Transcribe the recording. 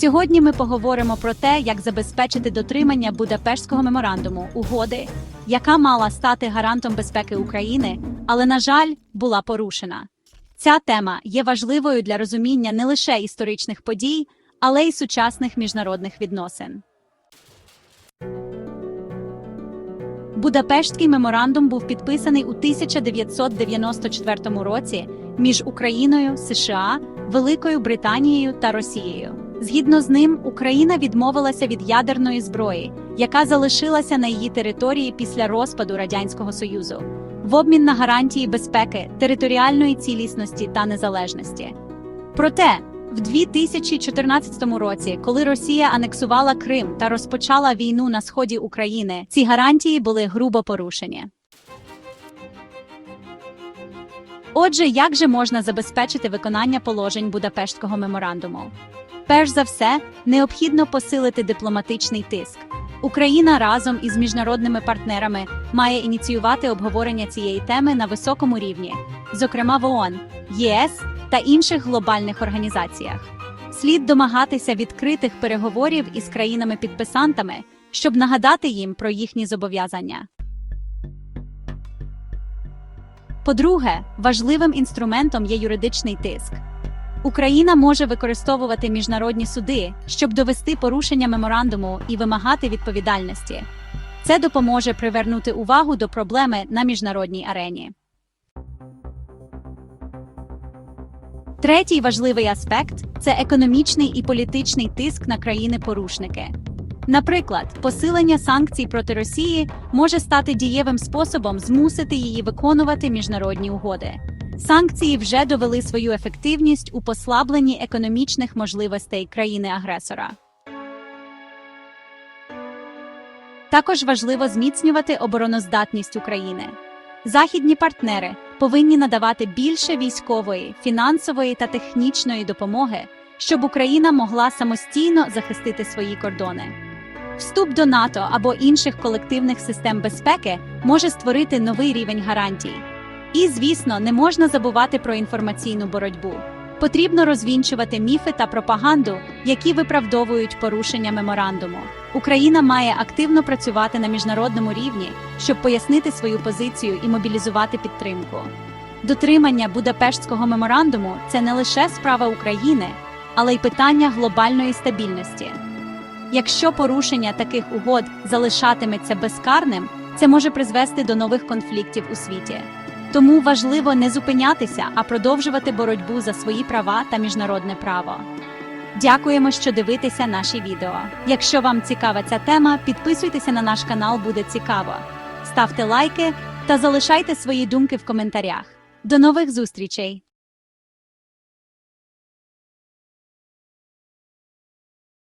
Сьогодні ми поговоримо про те, як забезпечити дотримання Будапештського меморандуму угоди, яка мала стати гарантом безпеки України, але, на жаль, була порушена. Ця тема є важливою для розуміння не лише історичних подій, але й сучасних міжнародних відносин. Будапештський меморандум був підписаний у 1994 році між Україною, США, Великою Британією та Росією. Згідно з ним, Україна відмовилася від ядерної зброї, яка залишилася на її території після розпаду Радянського Союзу, в обмін на гарантії безпеки, територіальної цілісності та незалежності. Проте, в 2014 році, коли Росія анексувала Крим та розпочала війну на сході України, ці гарантії були грубо порушені. Отже, як же можна забезпечити виконання положень Будапештського меморандуму? Перш за все, необхідно посилити дипломатичний тиск. Україна разом із міжнародними партнерами має ініціювати обговорення цієї теми на високому рівні, зокрема в ООН, ЄС та інших глобальних організаціях. Слід домагатися відкритих переговорів із країнами-підписантами, щоб нагадати їм про їхні зобов'язання. По-друге, важливим інструментом є юридичний тиск. Україна може використовувати міжнародні суди, щоб довести порушення меморандуму і вимагати відповідальності. Це допоможе привернути увагу до проблеми на міжнародній арені. Третій важливий аспект це економічний і політичний тиск на країни-порушники. Наприклад, посилення санкцій проти Росії може стати дієвим способом змусити її виконувати міжнародні угоди. Санкції вже довели свою ефективність у послабленні економічних можливостей країни-агресора. Також важливо зміцнювати обороноздатність України. Західні партнери повинні надавати більше військової, фінансової та технічної допомоги, щоб Україна могла самостійно захистити свої кордони. Вступ до НАТО або інших колективних систем безпеки може створити новий рівень гарантій. І, звісно, не можна забувати про інформаційну боротьбу. Потрібно розвінчувати міфи та пропаганду, які виправдовують порушення меморандуму. Україна має активно працювати на міжнародному рівні, щоб пояснити свою позицію і мобілізувати підтримку. Дотримання Будапештського меморандуму це не лише справа України, але й питання глобальної стабільності. Якщо порушення таких угод залишатиметься безкарним, це може призвести до нових конфліктів у світі. Тому важливо не зупинятися, а продовжувати боротьбу за свої права та міжнародне право. Дякуємо, що дивитеся наші відео. Якщо вам цікава ця тема, підписуйтеся на наш канал, буде цікаво. Ставте лайки та залишайте свої думки в коментарях. До нових зустрічей!